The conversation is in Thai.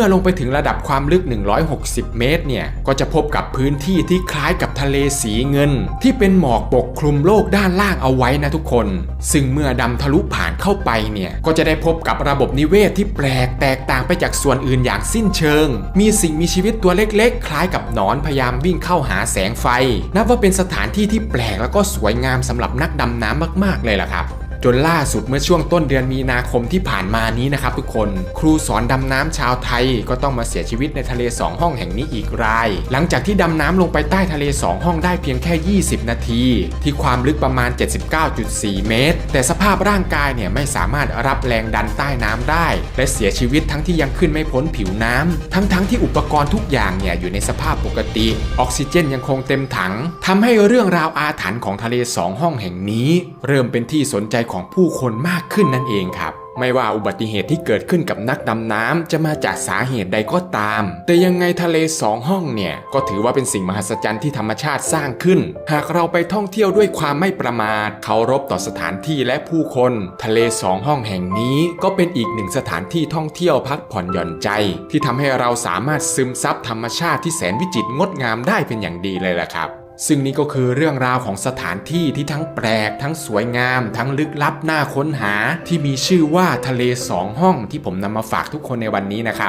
มื่อลงไปถึงระดับความลึก 160 เมตรเนี่ย ก็จะพบกับพื้นที่ที่คล้ายกับทะเลสีเงิน ที่เป็นหมอกปกคลุมโลกด้านล่างเอาไว้นะทุกคน ซึ่งเมื่อดำทะลุผ่านเข้าไปเนี่ย ก็จะได้พบกับระบบนิเวศที่แปลกแตกต่างไปจากส่วนอื่นอย่างสิ้นเชิง มีสิ่งมีชีวิตตัวเล็กๆ คล้ายกับหนอนพยายามวิ่งเข้าหาแสงไฟ นับว่าเป็นสถานที่ที่แปลกแล้วก็สวยงามสำหรับนักดำน้ำมากๆเลยล่ะครับ จนล่าสุดเมื่อช่วงต้นเดือนมีนาคมที่ผ่านมานี้นะครับทุกคน ครูสอนดำน้ำชาวไทยก็ต้องมาเสียชีวิตในทะเล 2 ห้องแห่งนี้อีกราย หลังจากที่ดำน้ำลงไปใต้ทะเล 2 ห้องได้เพียงแค่ 20 นาที ที่ความลึกประมาณ 79.4 เมตร แต่สภาพร่างกายเนี่ยไม่สามารถรับแรงดันใต้น้ำได้ และเสียชีวิตทั้งที่ยังขึ้นไม่พ้นผิวน้ำทั้งๆทที่อุปกรณ์ทุกอย่างเนี่ยอยู่ในสภาพปกติ ออกซิเจนยังคงเต็มถังทำให้เรื่องราวอาถรรพ์ของทะเล 2 ห้องแห่งนี้ เริ่มเป็นที่สนใจของผู้คนมากขึ้นนั่นเองครับ ไม่ว่าอุบัติเหตุที่เกิดขึ้นกับนักดำน้ำจะมาจากสาเหตุใดก็ตาม แต่ยังไงทะเลสองห้องเนี่ย ก็ถือว่าเป็นสิ่งมหัศจรรย์ที่ธรรมชาติสร้างขึ้น หากเราไปท่องเที่ยวด้วยความไม่ประมาทเคารพต่อสถานที่และผู้คน ทะเลสองห้องแห่งนี้ก็เป็นอีกหนึ่งสถานที่ท่องเที่ยวพักผ่อนหย่อนใจ ที่ทำให้เราสามารถซึมซับธรรมชาติที่แสนวิจิตรงดงามได้เป็นอย่างดีเลยล่ะครับ ซึ่งนี่ก็คือเรื่องราวของสถานที่ที่ทั้งแปลก ทั้งสวยงาม ทั้งลึกลับน่าค้นหา ที่มีชื่อว่าทะเลสองห้องที่ผมนำมาฝากทุกคนในวันนี้นะครับ